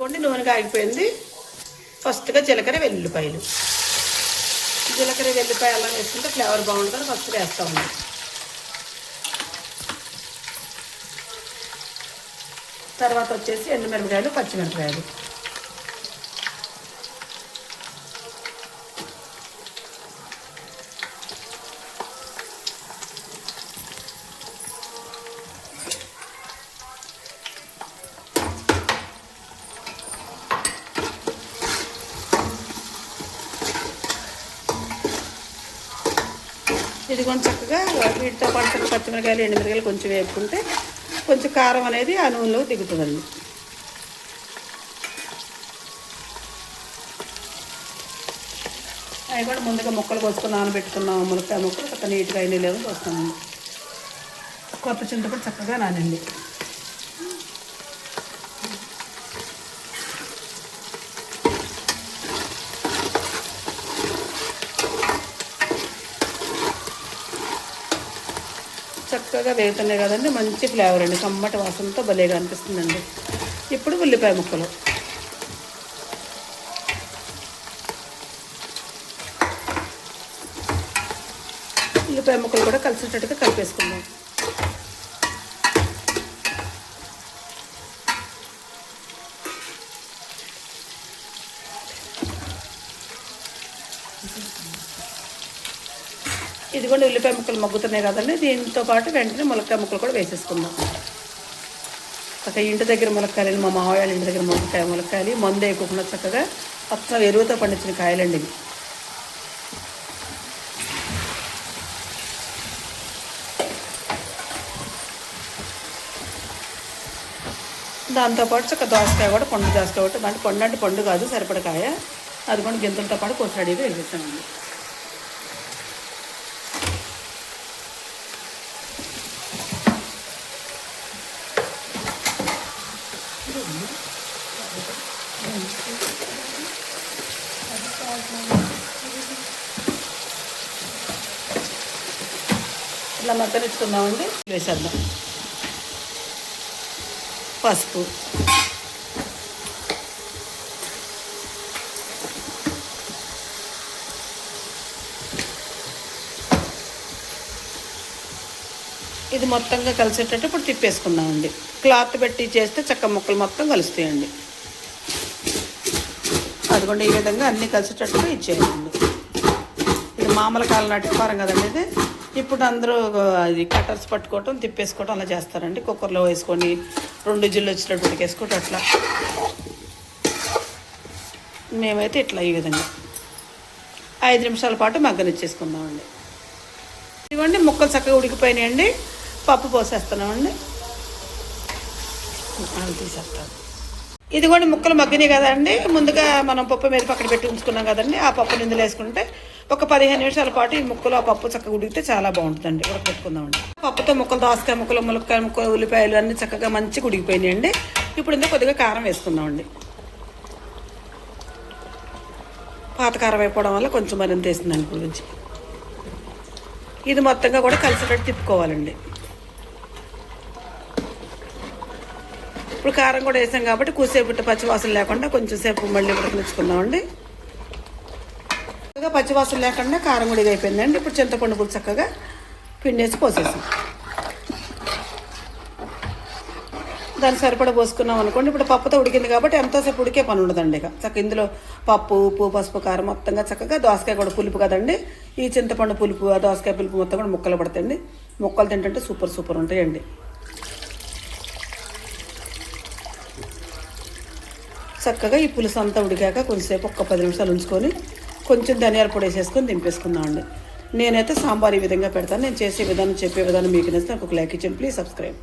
కొండి నూనె కాగిపోయింది. ఫస్ట్గా జీలకర్ర వెల్లుల్లిపాయలు. జీలకర్ర వెల్లుల్లిపాయ అల్లం వేసుకుంటే ఫ్లేవర్ బాగుంటుంది. ఫస్ట్ వేస్తా ఉంది తర్వాత వచ్చేసి ఎండుమిరపకాయలు పచ్చిమిరపకాయలు. ఇది కొంచెం చక్కగా వీటితో పాటు పచ్చిమిరకాయలు ఎండుమిరకాయలు కొంచెం వేపుకుంటే కొంచెం కారం అనేది ఆ నూనెలో దిగుతుందండి. అవి కూడా ముందుగా ముక్కలు కోసుకొని నానబెట్టుకున్నాం. ములక్కాయ ముక్కలు చక్కగా నీట్గా అయినా లేదని పోస్తామండి కొత్త చింతపండు చక్కగా నానండి చక్కగా వేగుతున్నాయి కదండి. మంచి ఫ్లేవర్ అండి. కమ్మటి వాసనతో భలేగా అనిపిస్తుందండి. ఇప్పుడు ఉల్లిపాయ ముక్కలు. ఉల్లిపాయ ముక్కలు కూడా కలిసేటట్టుగా కలిపేసుకుందాం. ఇదిగోండి ఉల్లిపాయ ముక్కలు మగ్గుతున్నాయి కదండి. దీంతో పాటు వెంటనే ములక్కాయ ముక్కలు కూడా వేసేసుకుందాం. ఒక ఇంటి దగ్గర ములక్కాయలు మా మావయ్య ఇంటి దగ్గర ములక్కాయ ములక్కాయలు మందు వేయకుండా చక్కగా పచ్చ ఎరువుతో పండించిన కాయలండి ఇవి. దాంతోపాటు చక్కగా దోసకాయ కూడా పండు దోసకాయ ఒకటి దాంట్లో పండు అంటే పండు కాదు సరిపడకాయ అది కూడా గింతలతో పాటు కొంచెం రెడీగా వేసేసామండి. ఇలా మగ్గనిచ్చుకుందామండి. వేసేద్దాం. పసుపు. ఇది మొత్తంగా కలిసేటట్టు ఇప్పుడు తిప్పేసుకుందామండి. క్లాత్ పెట్టి చేస్తే చక్క ముక్కలు మొత్తం కలుస్తాయండి. అదిగోండి ఈ విధంగా అన్నీ కలిసేటట్టుగా ఇచ్చేయండి. ఇది మామూలు కాలం నాటి కదండి ఇది. ఇప్పుడు అందరూ అది కట్టర్స్ పట్టుకోవటం తిప్పేసుకోవటం అలా చేస్తారండి. కుక్కర్లో వేసుకొని రెండు జిల్లు వచ్చినట్టు ఉడికేసుకోవటం అట్లా. మేమైతే ఇట్లా ఈ విధంగా. ఐదు నిమిషాల పాటు మగ్గనిచ్చేసుకుందామండి. ఇవ్వండి ముక్కలు చక్కగా ఉడికిపోయినాయండి. పప్పు పోసేస్తున్నామండి. అవి తీసేస్తాను. ఇదిగోండి ముక్కలు మగ్గినాయి కదండి. ముందుగా మనం పప్పు మీద పక్కన పెట్టి ఉంచుకున్నాం కదండి. ఆ పప్పు నిందులు వేసుకుంటే ఒక పదిహేను నిమిషాల పాటు ఈ ముక్కలు ఆ పప్పు చక్కగా ఉడికితే చాలా బాగుంటుందండి. ఉడకపెట్టుకుందామండి పప్పుతో ముక్కలు దోసకాయ ముక్కలు ములక్కాయ ముక్కలు ఉల్లిపాయలు అన్నీ చక్కగా మంచిగా ఉడికిపోయినాయండి. ఇప్పుడు ఇందులో కొద్దిగా కారం వేసుకుందామండి. పాత కారం అయిపోవడం వల్ల కొంచెం మరింత వేసిందండి ఇప్పుడు ఇది మొత్తంగా కూడా కలిసేటట్టు తిప్పుకోవాలండి. ఇప్పుడు కారం కూడా వేసాం కాబట్టి కూసేపు పచ్చివాసన లేకుండా కొంచెం సేపు మళ్ళీ ఉడకనిచ్చుకుందామండి చక్కగా పచ్చివాసన లేకుండా కారం కూడా అయిపోయిందండి ఇప్పుడు చింతపండు పులుసు చక్కగా పిండేసి పోసేసాం. దాన్ని సరిపడా పోసుకున్నాం అనుకోండి. ఇప్పుడు పప్పుతో ఉడికింది కాబట్టి ఎంతోసేపు ఉడికే పని ఉండదండి ఇక. చక్క ఇందులో పప్పు ఉప్పు పసుపు కారం మొత్తంగా చక్కగా దోసకాయ కూడా పులుపు కదండి. ఈ చింతపండు పులుపు ఆ దోసకాయ పులుపు మొత్తం కూడా ముక్కలు పడతాయండి. ముక్కలు తింటుంటే సూపర్ సూపర్ ఉంటాయండి. చక్కగా ఈ పులుసు అంతా ఉడికాక కొంచెంసేపు ఒక్క పది నిమిషాలు ఉంచుకొని కొంచెం ధనియాల పొడి వేసేసుకొని దింపేసుకుందామండి నేనైతే సాంబార్ ఈ విధంగా పెడతాను. నేను చేసే విధానం చెప్పే విధానం మీకు నచ్చితే నాకు ఒక లైక్ ఇచ్చాను ప్లీజ్ సబ్స్క్రైబ్